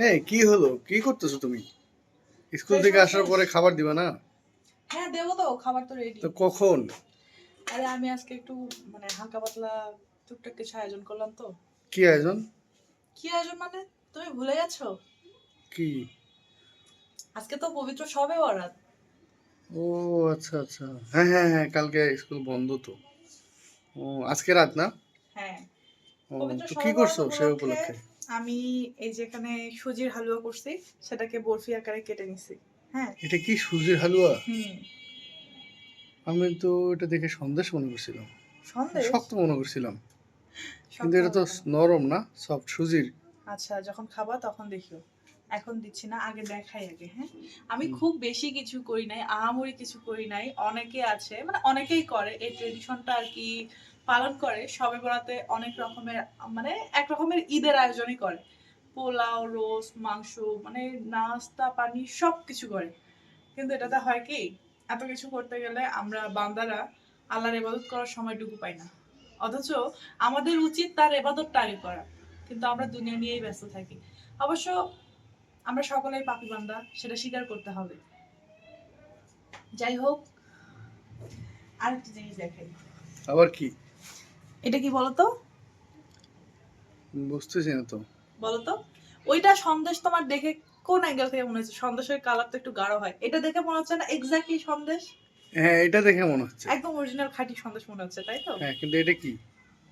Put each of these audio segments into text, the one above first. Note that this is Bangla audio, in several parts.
হ্যাঁ কি হলো? কি করতেছো তুমি? স্কুল থেকে আসার পরে খাবার দিবা না? হ্যাঁ দেবো তো খাবার তো রেডি তো কখন? আরে আমি আজকে একটু মানে হালকা পাতলা টুকটাক কিছু আয়োজন করলাম তো। কি আয়োজন? কি আয়োজন মানে? তুমি ভুলে গেছো? কি? আজকে তো পবিত্র সবে বরাত। ও আচ্ছা আচ্ছা। হ্যাঁ হ্যাঁ হ্যাঁ কালকে স্কুল বন্ধ তো। ও আজকে রাত না? হ্যাঁ। ও তো কি করছ সে উপলক্ষে উপলক্ষে? আমি এই যে এখানে সুজির হালুয়া করছি সেটাকে বরফি আকারে কেটে নিছি। হ্যাঁ? এটা কি সুজির হালুয়া? হুম। আমি তো এটা দেখে সন্দেশ মনে করছিলাম। সন্দেশ? শক্ত মনে করছিলাম। কিন্তু এটা তো নরম না সফট সুজির। আচ্ছা যখন খাবা তখন দেখিও। এখন দিচ্ছি না আগে দেখাই আগে হ্যাঁ? আমি খুব বেশি কিছু করি নাই আহামরি কিছু করি নাই। অনেকে আছে মানে অনেকেই করে এই ট্রেডিশনটা আর কি পালন করে, সবে বরাতে অনেক রকমের মানে এক রকমের ঈদের আয়োজনই করে। পোলাও, রোস্ট, মাংস মানে নাস্তা, পানি সব কিছু করে। কিন্তু এটাতে হয় কি, এত কিছু করতে গেলে আমরা বান্দারা আল্লাহর ইবাদত করার সময়টুকু পাই না। অথচ আমাদের উচিত তার এবাদতটা আগে করা। কিন্তু আমরা দুনিয়া নিয়েই ব্যস্ত থাকি। অবশ্য আমরা সকলেই পাপি বান্দা, সেটা স্বীকার করতে হবে। যাই হোক, আরেকটা জিনিস দেখাই আবার কি? এটা কি বলতো? বুঝতেছি না তো। বলতো? ওইটা সন্দেশ তোমার দেখে কোন অ্যাঙ্গেল থেকে মনে হচ্ছে? সন্দেশের কালার তো একটু গাঢ় হয়। এটা দেখে মনে হচ্ছে না এক্স্যাক্টলি সন্দেশ? হ্যাঁ এটা দেখে মনে হচ্ছে। একদম অরিজিনাল খাঁটি সন্দেশ মনে হচ্ছে তাই তো? হ্যাঁ কিন্তু এটা কি?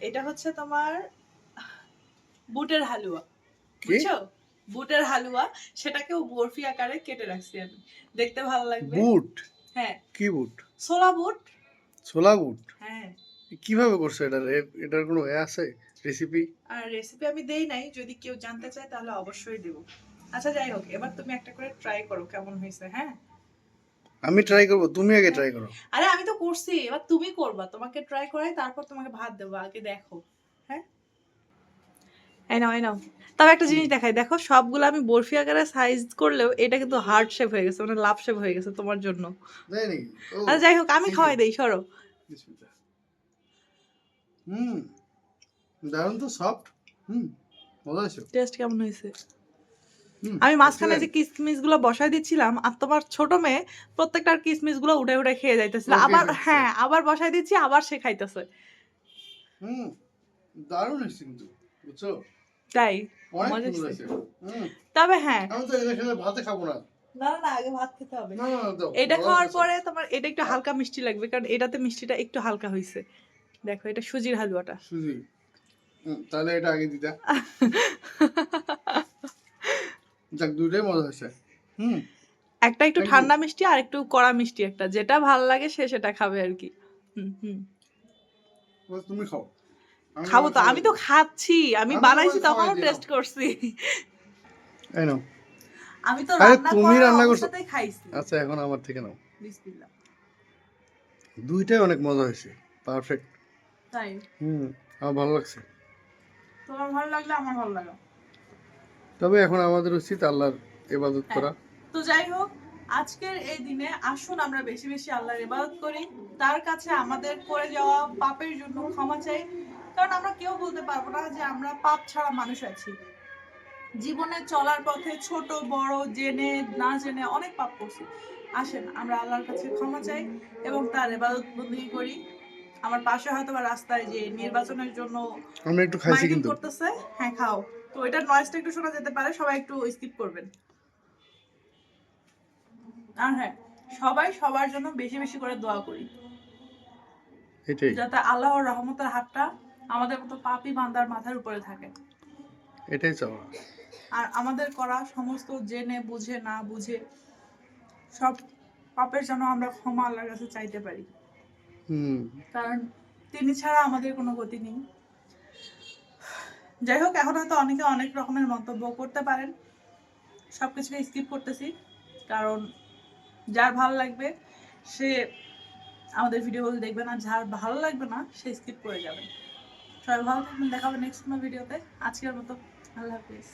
এটা হচ্ছে তোমার বুটের হালুয়া। বুঝছ? বুটের হালুয়া সেটাকেও বরফি আকারে কেটে রাখছি আমি। দেখতে ভালো লাগবে। বুট? হ্যাঁ। কি বুট? ছোলা বুট। ছোলা বুট? হ্যাঁ। কীভাবে করছ এটার এ- এটার কোনো এ আছে? রেসিপি আর রেসিপি আমি দেই নাই যদি কেউ জানতে চায় তাহলে অবশ্যই দেব। আচ্ছা যাই হোক এবার তুমি একটা করে ট্রাই করো কেমন হয়েছে হ্যাঁ? আমি ট্রাই করব তুমি আগে ট্রাই করো। আরে আমি তো করছি এবার তুমি করবা তোমাকে ট্রাই করাই তারপর তোমাকে ভাত দেবো আগে দেখো হ্যাঁ? এই নাও এই নাও। তবে একটা জিনিস দেখাই দেখো সবগুলো আমি বরফি আকারে সাইজ করলেও এটা কিন্তু হার্ড শেপ হয়ে গেছে মানে লাভ শেপ হয়ে গেছে তোমার জন্য। আচ্ছা যাই হোক আমি খাওয়াই. দেই সরো। বিসমিল্লাহ। হুম দারুণ তো সফট হুম মজা আছে টেস্ট কেমন হয়েছে? আমি মাঝখানে যে কিসমিসগুলো বসাই দিচ্ছিলাম আর তোমার ছোট মেয়ে প্রত্যেকটার কিসমিসগুলো উঠে উঠে খেয়ে যাইতেছিল। আবার। হ্যাঁ আবার বসাই দিচ্ছি আবার সে খাইতেছে। হুম দারুণ হয়েছে কিন্তু বুঝছ? তাই তবে হ্যাঁ। আমি তো এটা ভাতে খাব না। না না আগে ভাত খেতে হবে। না না না, দাও এটা খাওয়ার পরে তোমার এটা একটু হালকা মিষ্টি লাগবে কারণ এটাতে মিষ্টিটা একটু হালকা হয়েছে। দেখো এটা সুজির হালুয়াটা। সুজি। তাহলে এটা আগে দিতা। যাক দুইটাই মজা হয়েছে। হুম। একটা একটু ঠান্ডা মিষ্টি আর একটু কড়া মিষ্টি একটা। যেটা ভালো লাগে সে সেটা খাবে আর কি। হুম হুম। তুমি খাও। আমি খাব তো আমি তো খাচ্ছি। আমি বানাইছি তখনও টেস্ট করছি। এই নাও। আমি তো রান্না তুমি রান্না করছ। খাইছি। আচ্ছা এখন আমার থেকে নাও। বিসমিল্লাহ। দুইটাই অনেক মজা হয়েছে। পারফেক্ট। তাই? হুম আমার ভালো লাগছে। তোমার ভালো লাগলে আমার ভালো লাগে তবে এখন আমাদের উচিত আল্লাহর ইবাদত হ্যাঁ। করা। তো যাই হোক আজকের এই দিনে আসুন আমরা বেশি বেশি আল্লাহর ইবাদত করি। তার কাছে আমাদের করে যাওয়া পাপের জন্য ক্ষমা চাই। কারণ আমরা কেউ বলতে পারব না যে আমরা পাপ ছাড়া মানুষ আছি। জীবনে চলার পথে ছোট বড় জেনে না জেনে অনেক পাপ করছি। আসেন আমরা আল্লাহর কাছে ক্ষমা চাই এবং তার ইবাদত বন্দি করি। আমার পাশে হয়তো বা রাস্তায় যে নির্বাচনের জন্য আমরা একটু খাইছি কিন্তু। করতেছে। হ্যাঁ খাও। তো এটার নয়েজটা একটু শোনা যেতে পারে সবাই একটু স্কিপ করবেন। আর হ্যাঁ সবাই সবার জন্য বেশি বেশি করে দোয়া করি। এটাই। যাতে আল্লাহর রহমতের হাতটা আমাদের মতো পাপি বান্দার মাথার উপরে থাকে। এটাই চাওয়া। আর আমাদের করা সমস্ত জেনে বুঝে না বুঝে সব পাপের জন্য আমরা ক্ষমা আল্লাহর কাছে চাইতে পারি। কারণ তিনি ছাড়া আমাদের কোনো গতি নেই। যাই হোক, এখন হয়তো অনেকে অনেক রকমের মন্তব্য করতে পারেন। সব কিছুকে স্কিপ করতেছি, কারণ যার ভালো লাগবে, সে আমাদের ভিডিওগুলো দেখবে না, যার ভালো লাগবে না, সে স্কিপ করে যাবে। সবাই ভালো থাকবেন, দেখাবে নেক্সট ভিডিওতে আজকের মতো, আল্লাহ হাফিজ।